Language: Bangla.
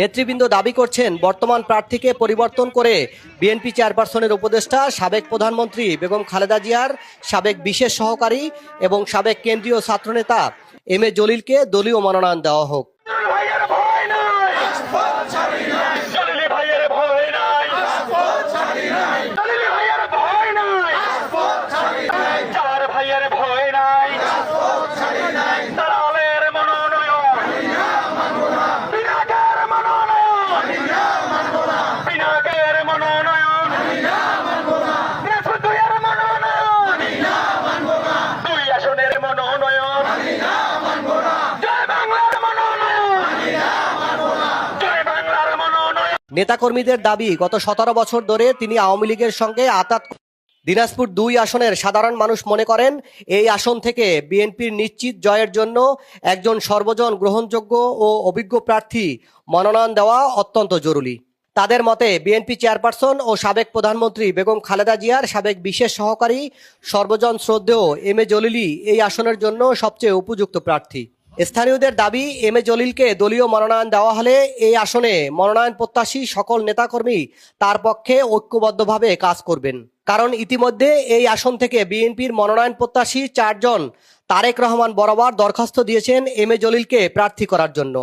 নেতৃবৃন্দ দাবি করছেন, বর্তমান প্রার্থীকে পরিবর্তন করে বিএনপি চেয়ারপারসনের উপদেষ্টা, সাবেক প্রধানমন্ত্রী বেগম খালেদা জিয়ার সাবেক বিশেষ সহকারী এবং সাবেক কেন্দ্রীয় ছাত্রনেতা এম এ জলিলকে দলীয় মনোনয়ন দেওয়া হোক। নেতাকর্মীদের দাবি, গত সতেরো বছর ধরে তিনি আওয়ামী লীগের সঙ্গে আতাত দিনাজপুর দুই আসনের সাধারণ মানুষ মনে করেন, এই আসন থেকে বিএনপির নিশ্চিত জয়ের জন্য একজন সর্বজন গ্রহণযোগ্য ও অভিজ্ঞ প্রার্থী মনোনয়ন দেওয়া অত্যন্ত জরুরি। তাদের মতে, বিএনপি চেয়ারপারসন ও সাবেক প্রধানমন্ত্রী বেগম খালেদা জিয়ার সাবেক বিশেষ সহকারী সর্বজন শ্রদ্ধেয় এম এ জলিলি এই আসনের জন্য সবচেয়ে উপযুক্ত প্রার্থী। স্থানীয়দের দাবি, এম এ জলিলকে দলীয় মনোনয়ন দেওয়া হলে এই আসনে মনোনয়ন প্রত্যাশী সকল নেতাকর্মী তার পক্ষে ঐক্যবদ্ধভাবে কাজ করবেন। কারণ ইতিমধ্যে এই আসন থেকে বিএনপির মনোনয়ন প্রত্যাশী চারজন তারেক রহমান বরাবর দরখাস্ত দিয়েছেন এম এ জলিলকে প্রার্থী করার জন্য।